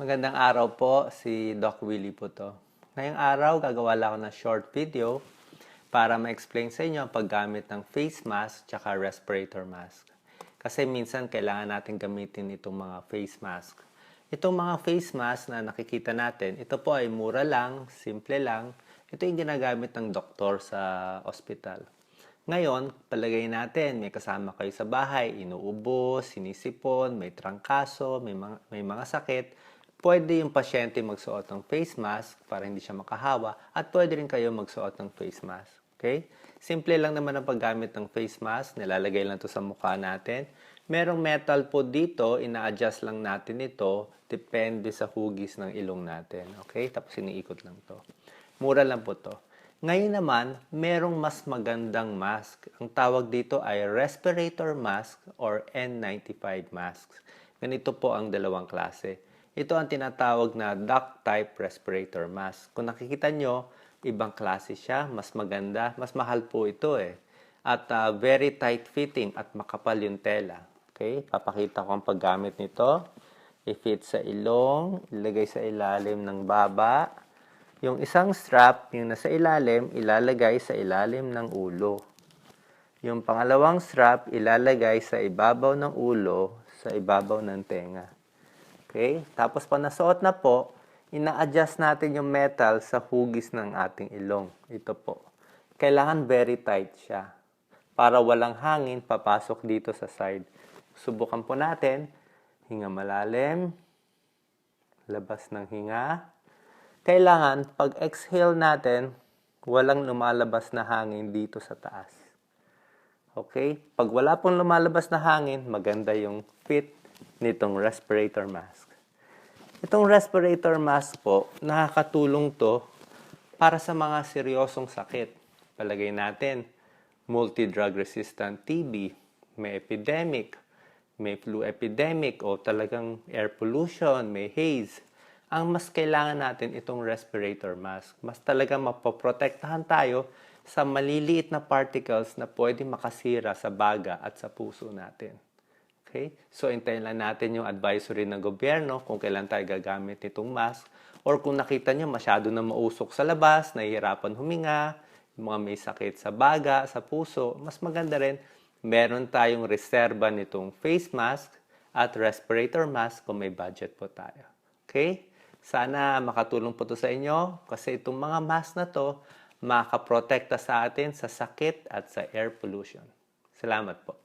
Magandang araw po, si Doc Willie po to. Ngayong araw, gagawa lang ako ng short video para ma-explain sa inyo ang paggamit ng face mask tsaka respirator mask. Kasi minsan kailangan natin gamitin itong mga face mask. Itong mga face mask na nakikita natin, ito po ay mura lang, simple lang. Ito yung ginagamit ng doktor sa ospital. Ngayon, palagay natin, may kasama kayo sa bahay, inuubo, sinisipon, may trangkaso, may mga, may mga sakit. Pwede yung pasyente magsuot ng face mask para hindi siya makahawa at pwede rin kayo magsuot ng face mask. Okay? Simple lang naman ang paggamit ng face mask. Nilalagay lang to sa mukha natin. Merong metal po dito, ina-adjust lang natin ito depende sa hugis ng ilong natin. Okay? Tapos iniikot lang to. Mura lang po to. Ngayon naman, merong mas magandang mask. Ang tawag dito ay respirator mask or N95 masks. Ganito po ang dalawang klase. Ito ang tinatawag na duct type respirator mask. Kung nakikita nyo, ibang klase siya, mas maganda, mas mahal po ito eh. At ah, very tight fitting at makapal yung tela. Okay? Papakita ko ang paggamit nito. I-fit sa ilong, ilagay sa ilalim ng baba. Yung isang strap, yung nasa ilalim, ilalagay sa ilalim ng ulo. Yung pangalawang strap, ilalagay sa ibabaw ng ulo, sa ibabaw ng tenga. Okay? Tapos pag nasuot na po, ina-adjust natin yung metal sa hugis ng ating ilong. Ito po. Kailangan very tight siya. Para walang hangin papasok dito sa side. Subukan po natin. Hinga malalim. Labas ng hinga. Kailangan, pag exhale natin, walang lumalabas na hangin dito sa taas. Okay? Pag wala pong lumalabas na hangin, maganda yung fit nitong respirator mask. Itong respirator mask po, nakakatulong to para sa mga seryosong sakit. Palagay natin, multi-drug resistant TB, may epidemic, may flu epidemic o talagang air pollution, may haze. Ang mas kailangan natin itong respirator mask. Mas talaga mapoprotektahan tayo sa maliliit na particles na pwede makasira sa baga at sa puso natin. Okay? So, hintayin lang natin yung advisory ng gobyerno kung kailan tayo gagamit itong mask. Or kung nakita nyo masyado na mausok sa labas, nahihirapan huminga, mga may sakit sa baga, sa puso, mas maganda rin, meron tayong reserba nitong face mask at respirator mask kung may budget po tayo. Okay? Sana makatulong po to sa inyo kasi itong mga mask na to makaprotekta sa atin sa sakit at sa air pollution. Salamat po.